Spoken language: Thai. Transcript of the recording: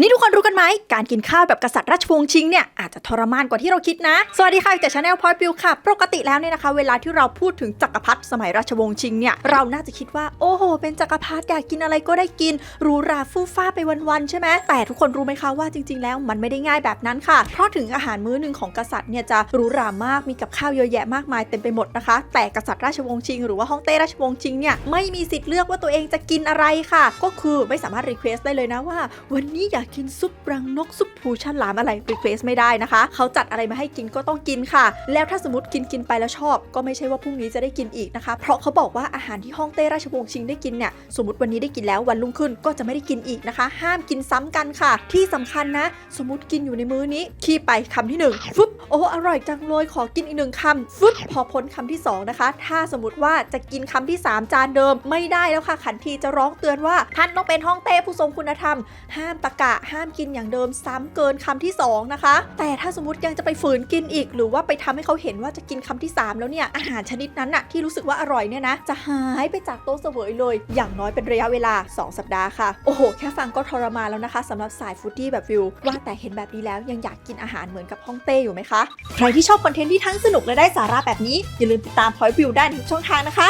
นี่ทุกคนรู้กันไหม การกินข้าวแบบกษัตริย์ราชวงศ์ชิงเนี่ยอาจจะทรมานกว่าที่เราคิดนะ สวัสดีค่ะจากชาแนลพอยปิวค่ะ ปกติแล้วเนี่ยนะคะ เวลาที่เราพูดถึงจักรพรรดิสมัยราชวงศ์ชิงเนี่ย เราน่าจะคิดว่า โอ้โห เป็นจักรพรรดิอยากกินอะไรก็ได้กินหรูหราฟู่ฟ้าไปวันๆใช่ไหมแต่ทุกคนรู้ไหมคะว่าจริง ๆ แล้วมันไม่ได้ง่ายแบบนั้นค่ะ เพราะถึงอาหารมื้อหนึ่งของกษัตริย์เนี่ยจะหรูหรามากมีกับข้าวเยอะแยะมากมายเต็มไปหมดนะคะ แต่กษัตริย์ราชวงศ์ชิง หรือว่าฮ่องเต้ราชวงศ์ชิงเนี่ยไม่มีสิทธิ์เลือกว่าตัวเองจะกินอะไรค่ะ ก็คือไม่สามารถรีเควสได้เลยนะว่า วันนี้อยากกินซุปรังนกซุปผูฉลามอะไรรีเควสไม่ได้นะคะ เขาจัดอะไรมาให้กินก็ต้องกินค่ะ แล้วถ้าสมมติกินกินไปแล้วชอบ ก็ไม่ใช่ว่าพรุ่งนี้จะได้กินอีกนะคะ เพราะเขาบอกว่าอาหารที่ฮ่องเต้ราชวงศ์ชิงได้กินเนี่ยสมมติวันนี้ได้กินแล้ววันรุ่งขึ้นก็จะไม่ได้กินอีกนะคะ ห้ามกินซ้ำกันค่ะ ที่สำคัญนะ สมมติกินอยู่ในมื้อนี้ขี้ไปคำที่หนึ่งฟึบโอ้อร่อยจังเลยขอกินอีกหนึ่งคำฟึบพอพ้นคำที่สองนะคะ ถ้าสมมติว่าจะกินคำที่สามจานเดิมไม่ได้แล้วค่ะขันทีจะร้องเตือนว่าท่านต้องเป็นฮ่องเต้ผู้ทรงคุณธรรม ห้ามตะกะห้ามกินอย่างเดิมซ้ำเกินคำที่สองนะคะ แต่ถ้าสมมติยังจะไปฝืนกินอีก หรือว่าไปทำให้เขาเห็นว่าจะกินคำที่สามแล้วเนี่ยอาหารชนิดนั้นน่ะที่รู้สึกว่าอร่อยเนี่ยนะจะหายไปจากโต๊ะเสวยเลย อย่างน้อยเป็นระยะเวลา 2 สัปดาห์ค่ะ โอ้โห แค่ฟังก็ทรมานแล้วนะคะสำหรับสายฟู้ดดี้แบบวิว ว่าแต่เห็นแบบนี้แล้วยังอยากกินอาหารเหมือนกับฮ่องเต้อยู่ไหมคะ ใครที่ชอบคอนเทนต์ที่ทั้งสนุกและได้สาระแบบนี้อย่าลืมติดตามพอยวิวได้ในทุกช่องทางนะคะ